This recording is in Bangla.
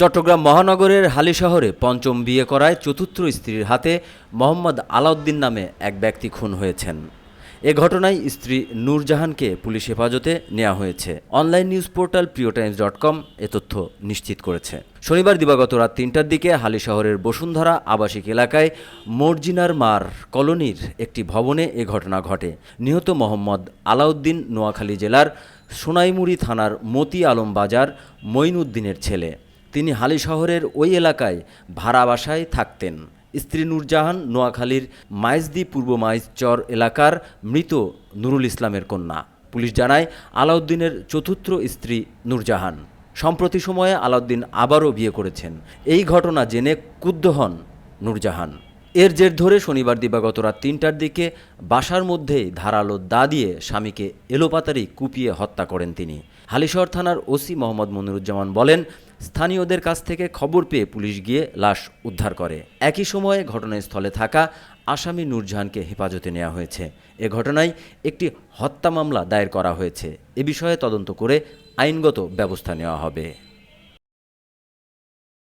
চট্টগ্রাম মহানগরের হালি শহরে পঞ্চম বিয়ে করায় চতুর্থ স্ত্রীর হাতে মোহাম্মদ আলাউদ্দিন নামে এক ব্যক্তি খুন হয়েছেন। এ ঘটনায় স্ত্রী নূরজাহানকে পুলিশ হেফাজতে নেওয়া হয়েছে। Online news portal Priyo times dot com এ তথ্য নিশ্চিত করেছে। শনিবার দিবাগত রাত তিনটার দিকে হালি শহরের বসুন্ধরা আবাসিক এলাকায় মর্জিনার মার কলোনির একটি ভবনে এ ঘটনা ঘটে। নিহত মোহাম্মদ আলাউদ্দিন নোয়াখালী জেলার সোনাইমুড়ি থানার মতি আলম বাজার মঈনুদ্দিনের ছেলে। তিনি হালি শহরের ওই এলাকায় ভাড়া বাসায় থাকতেন। স্ত্রী নূরজাহান নোয়াখালীর মাইজদি পূর্ব মাইজচর এলাকার মৃত নুরুল ইসলামের কন্যা। পুলিশ জানায়, আলাউদ্দিনের চতুর্থ স্ত্রী নূরজাহান। সম্প্রতি সময়ে আলাউদ্দিন আবারও বিয়ে করেছেন। এই ঘটনা জেনে ক্রুদ্ধ হন নূরজাহান। এর জের ধরে শনিবার দিবাগত রাত তিনটার দিকে বাসার মধ্যেই ধারালো দা দিয়ে স্বামীকে এলোপাতারি কুপিয়ে হত্যা করেন তিনি। হালিশহর থানার ওসি মোহাম্মদ মনিরুজ্জামান বলেন, স্থানীয়দের কাছ থেকে খবর পেয়ে পুলিশ গিয়ে লাশ উদ্ধার করে। একই সময়ে ঘটনাস্থলে থাকা আসামি নূরজাহানকে হেফাজতে নেওয়া হয়েছে। এ ঘটনায় একটি হত্যা মামলা দায়ের করা হয়েছে। এ বিষয়ে তদন্ত করে আইনগত ব্যবস্থা নেওয়া হবে।